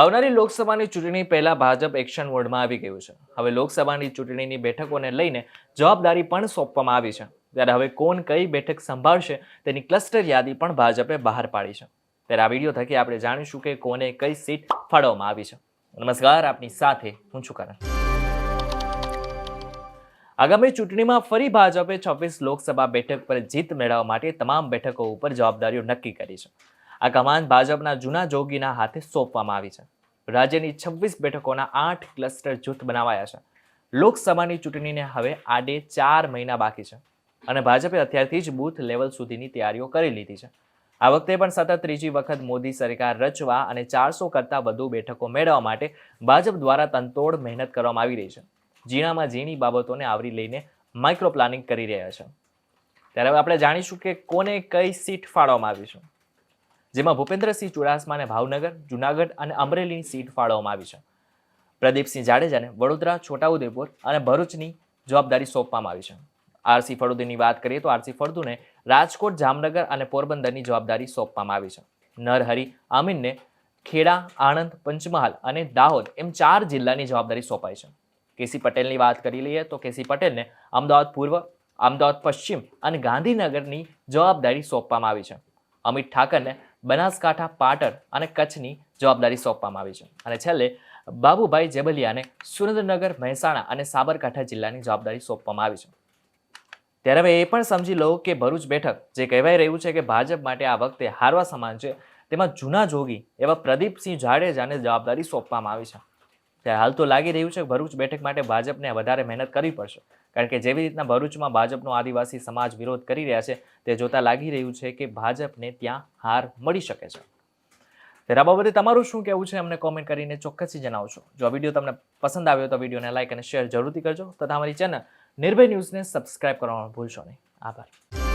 આવનારી લોકસભાની ચૂંટણી પહેલા ભાજપ એક્શન મોડમાં આવી ગયું છે. હવે લોકસભાની ચૂંટણીની બેઠકોને લઈને જવાબદારી પણ સોંપવામાં આવી છે. ત્યારે હવે કોણ કઈ બેઠક સંભાળશે તેની ક્લસ્ટર યાદી પણ ભાજપે બહાર પાડી છે. ત્યારે આ વીડિયો થકી આપણે જાણીશું કે કોને કઈ સીટ ફાળવવામાં આવી છે. નમસ્કાર, આપની સાથે હું છું કરણ. આગામી ચૂંટણીમાં ફરી ભાજપે છવ્વીસ લોકસભા બેઠક પર જીત મેળવવા માટે તમામ બેઠકો ઉપર જવાબદારીઓ નક્કી કરી છે. આ કમાન ભાજપના જૂના જોગીના હાથે સોંપવામાં આવી છે. રાજ્યની છવ્વીસ બેઠકોના આઠ ક્લસ્ટર જૂથ બનાવાયા છે. લોકસભાની ચૂંટણીને હવે આડે ચાર મહિના બાકી છે અને ભાજપે અત્યારથી જ બૂથ લેવલ સુધીની તૈયારીઓ કરી લીધી છે. આ વખતે પણ સતત ત્રીજી વખત મોદી સરકાર રચવા અને ચારસો કરતાં વધુ બેઠકો મેળવવા માટે ભાજપ દ્વારા તનતોડ મહેનત કરવામાં આવી રહી છે. ઝીણામાં ઝીણી બાબતોને આવરી લઈને માઇક્રો પ્લાનિંગ કરી રહ્યા છે. ત્યારે હવે આપણે જાણીશું કે કોને કઈ સીટ ફાળવવામાં આવી છે. જેમાં ભૂપેન્દ્રસિંહ ચુડાસમાને ભાવનગર, જુનાગઢ અને અમરેલીની સીટ ફાળવવામાં આવી છે. પ્રદીપસિંહ જાડેજાને વડોદરા, છોટાઉદેપુર અને ભરૂચની જવાબદારી સોંપવામાં આવી છે. આરસી ફળદુની વાત કરીએ તો આરસી ફળદુને રાજકોટ, જામનગર અને પોરબંદરની જવાબદારી સોંપવામાં આવી છે. નરહરી આમીનને ખેડા, આણંદ, પંચમહાલ અને દાહોદ એમ ચાર જિલ્લાની જવાબદારી સોંપાઈ છે. કેસી પટેલની વાત કરી લઈએ તો કેસી પટેલને અમદાવાદ પૂર્વ, અમદાવાદ પશ્ચિમ અને ગાંધીનગરની જવાબદારી સોંપવામાં આવી છે. અમિત ઠાકરને બનાસકાંઠા પાટણ અને કચ્છની જવાબદારી સોંપવામાં આવી છે. અને છેલ્લે, બાબુભાઈ જેબલિયાને સુરેન્દ્રનગર, મહેસાણા અને સાબરકાંઠા જિલ્લાની જવાબદારી સોંપવામાં આવી છે. ત્યારે હવે એ પણ સમજી લો કે ભરૂચ બેઠક જે કહેવાય રહ્યું છે કે ભાજપ માટે આ વખતે હારવા સમાન છે, તેમાં જૂના જોગી એવા પ્રદીપસિંહ જાડેજાને જવાબદારી સોંપવામાં આવી છે. ત્યારે હાલ તો લાગી રહ્યું છે કે ભરૂચ બેઠક માટે ભાજપને વધારે મહેનત કરવી પડશે. કારણ કે જેવી રીતના ભરૂચમાં ભાજપનો આદિવાસી સમાજ વિરોધ કરી રહ્યા છે, તે જોતા લાગી રહ્યું છે કે ભાજપને ત્યાં હાર મળી શકે છે. ત્યારે બાબતે તમારું શું કહેવું છે? અમને કોમેન્ટ કરીને ચોક્કસથી જણાવશો જો આ વીડિયો તમને પસંદ આવ્યો તો વિડીયોને લાઇક અને શેર જરૂરથી કરજો તથા અમારી ચેનલ નિર્ભય ન્યૂઝને સબસ્ક્રાઇબ કરવાનું ભૂલશો નહીં. આભાર.